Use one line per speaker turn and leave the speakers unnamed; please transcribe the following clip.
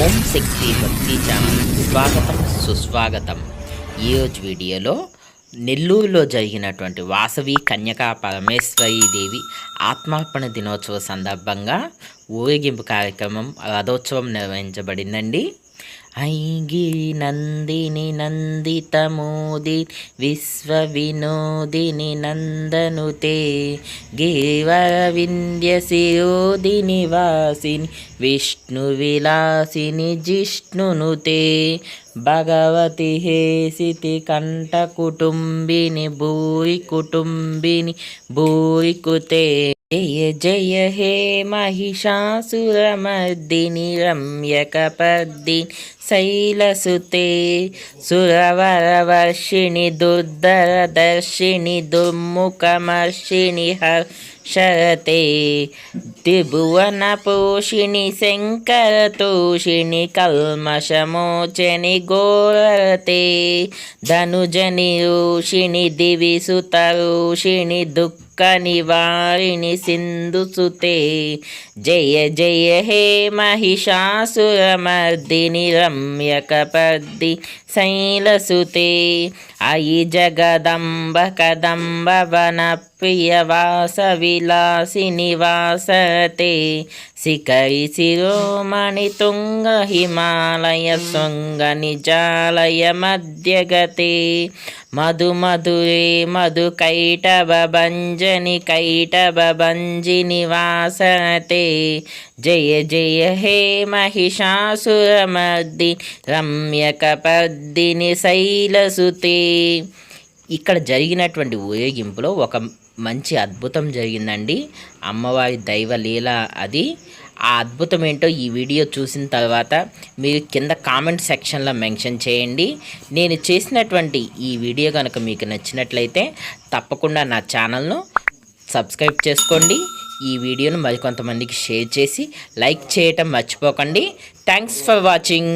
ఓం శక్తి భక్తి ఛానల్ స్వాగతం సుస్వాగతం. ఈరోజు వీడియోలో నెల్లూరులో జరిగినటువంటి వాసవి కన్యకా పరమేశ్వరీ దేవి ఆత్మార్పణ దినోత్సవ సందర్భంగా ఊరేగింపు కార్యక్రమం రథోత్సవం నిర్వహించబడిందండి. ఐగిరి నందిని నందితమోది విశ్వ వినోదిని నందనుతే గేవ వింధ్యశిరోదిని నివాసిని విష్ణు విలాసిని జిష్ణునుతే భగవతి హేసితి కంఠ కుటుంబిని భూరి కుటుంబిని భూరి కుతే జయ జయ హే మహిషాసురమర్దిని రమ్యకపర్దిని శైలసుతే సురవరవర్షిణి దుర్ధరదర్శిణి దుర్ముఖమర్షిణి హర్షరతే త్రిభువనపోషిణి శంకరతోషిణి కల్మషమోచని ఘోరతే ధనుజని రోషిణి దివిసుత రోషిణి దుఃఖ కని వారిని సింధుసుతే. జయ జయ హే మహిషాసురమర్దిని రమ్యకపర్ది శైలసుతే. అయి జగదంబ కదంబ వన प्रियवासविलासिनिवासते शिखरिशिरोमणितुङ्गहिमालयशृङ्गनिजालयमध्यगते मधुमधुरे मधुकैटभञ्जनि कैटभञ्जिनिवासते जय जय हे महिषासुरमर्दि रम्यकपर्दिनि शैलसुते ఇక్కడ జరిగినటువంటి ఊరేగింపులో ఒక మంచి అద్భుతం జరిగిందండి. అమ్మవారి దైవ లీల అది. ఆ అద్భుతం ఏంటో ఈ వీడియో చూసిన తర్వాత మీరు కింద కామెంట్ సెక్షన్లో మెన్షన్ చేయండి. నేను చేసినటువంటి ఈ వీడియో కనుక మీకు నచ్చినట్లయితే తప్పకుండా నా ఛానల్ను సబ్స్క్రైబ్ చేసుకోండి. ఈ వీడియోను మరికొంతమందికి షేర్ చేసి లైక్ చేయటం మర్చిపోకండి. Thanks for watching.